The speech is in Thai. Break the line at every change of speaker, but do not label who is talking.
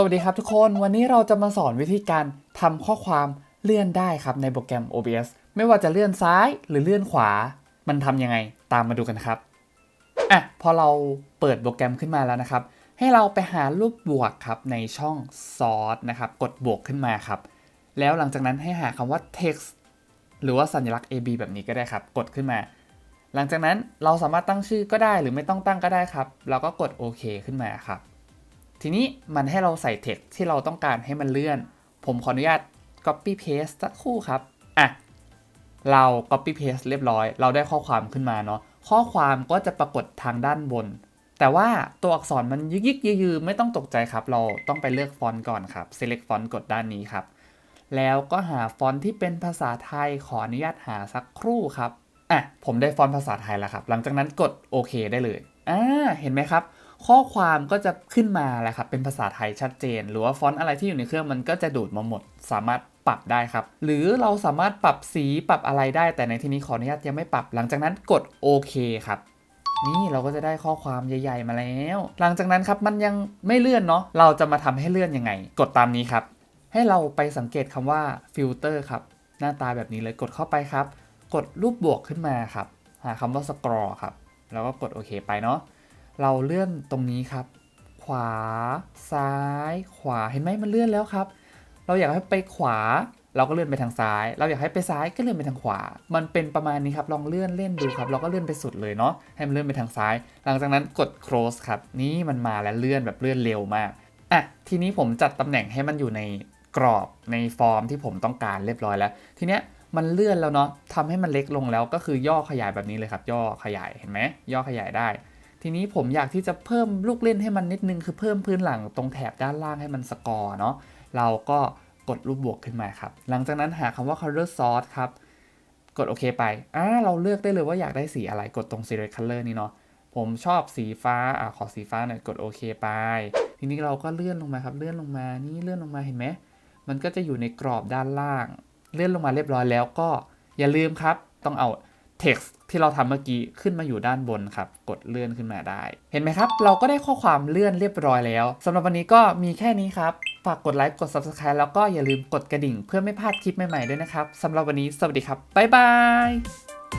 สวัสดีครับทุกคนวันนี้เราจะมาสอนวิธีการทำข้อความเลื่อนได้ครับในโปรแกรม OBS ไม่ว่าจะเลื่อนซ้ายหรือเลื่อนขวา มันทำยังไงตามมาดูกันครับอะพอเราเปิดโปรแกรมขึ้นมาแล้วนะครับ ให้เราไปหารูปบวกครับในช่อง Source นะครับกดบวกขึ้นมาครับ แล้วหลังจากนั้นให้หาคำว่า text หรือว่าสัญลักษณ์ AB แบบนี้ก็ได้ครับ กดขึ้นมา หลังจากนั้นเราสามารถตั้งชื่อก็ได้หรือไม่ต้องตั้งก็ได้ครับ เราก็กดโอเคขึ้นมาครับ ทีนี้มันให้เราใส่ text ที่เราต้องการให้มันเลื่อน ผมขออนุญาต copy paste สักครู่ครับอะเรา copy paste เรียบร้อย เราได้ข้อความขึ้นมาเนาะข้อความก็จะปรากฏทางด้านบน แต่ว่าตัวอักษรมันยึกยิกยือไม่ต้องตกใจครับ เราต้องไปเลือกฟอนต์ก่อนครับ select ฟอนต์กดด้านนี้ครับ แล้วก็หาฟอนต์ที่เป็นภาษาไทยขออนุญาตหาสักครู่ครับอะผมได้ฟอนต์ภาษาไทยแล้วครับ หลังจากนั้นกดโอเคได้เลยอ่าเห็นไหมครับ ข้อความก็จะขึ้นมาแหล้วครับเป็นภาษาไทยชัดเจน หรือว่าฟอนต์อะไรที่อยู่ในเครื่องมันก็จะดูดมาหมด สามารถปรับได้ครับ หรือเราสามารถปรับสีปรับอะไรได้ แต่ในที่นี้ขออนุญาตยังไม่ปรับ หลังจากนั้นกดโอเคครับนี่เราก็จะได้ข้อความใหญ่ ๆ มาแล้ว หลังจากนั้นครับมันยังไม่เลื่อนเนาะ เราจะมาทำให้เลื่อนยังไง กดตามนี้ครับ ให้เราไปสังเกตคำว่าฟิลเตอร์ครับ หน้าตาแบบนี้เลยกดเข้าไปครับ กดรูปบวกขึ้นมาครับ หาคำว่าสกรอครับ แล้วก็กดโอเคไปเนาะ เราเลื่อนตรงนี้ครับ ขวา ซ้าย ขวา เห็นไหมมันเลื่อนแล้วครับ เราอยากให้ไปขวา เราก็เลื่อนไปทางซ้าย เราอยากให้ไปซ้ายก็เลื่อนไปทางขวา มันเป็นประมาณนี้ครับ ลองเลื่อนเล่นดูครับ เราก็เลื่อนไปสุดเลยเนาะ ให้มันเลื่อนไปทางซ้าย หลังจากนั้นกด close ครับ นี่มันมาแล้วเลื่อนแบบเลื่อนเร็วมาก อะ ทีนี้ผมจัดตำแหน่งให้มันอยู่ในกรอบในฟอร์มที่ผมต้องการเรียบร้อยแล้ว ทีเนี้ยมันเลื่อนแล้วเนาะทำให้มันเล็กลงแล้วก็คือย่อขยายแบบนี้เลยครับ ย่อขยายเห็นไหมย่อขยายได้ ทีนี้ผมอยากที่จะเพิ่มลูกเล่นให้มันนิดนึงคือเพิ่มพื้นหลังตรงแถบด้านล่างให้มันสกอร์เนาะเราก็กดรูปบวกขึ้นมาครับ หลังจากนั้นหาคำว่า color source ครับ กดโอเคไปอ่าเราเลือกได้เลยว่าอยากได้สีอะไรกดตรง select color นี่เนาะผมชอบสีฟ้าอ่าขอสีฟ้าหน่อยกดโอเคไป ทีนี้เราก็เลื่อนลงมาครับ เลื่อนลงมานี่เลื่อนลงมาเห็นไหมมันก็จะอยู่ในกรอบด้านล่าง เลื่อนลงมาเรียบร้อยแล้วก็อย่าลืมครับ ต้องเอา text ที่เราทำเมื่อกี้ขึ้นมาอยู่ด้านบนครับ กดเลื่อนขึ้นมาได้ เห็นไหมครับ เราก็ได้ข้อความเลื่อนเรียบร้อยแล้วสำหรับวันนี้ก็มีแค่นี้ครับ ฝากกดไลค์กด subscribe แล้วก็อย่าลืมกดกระดิ่งเพื่อไม่พลาดคลิปใหม่ๆด้วยนะครับสำหรับวันนี้สวัสดีครับบ๊ายบาย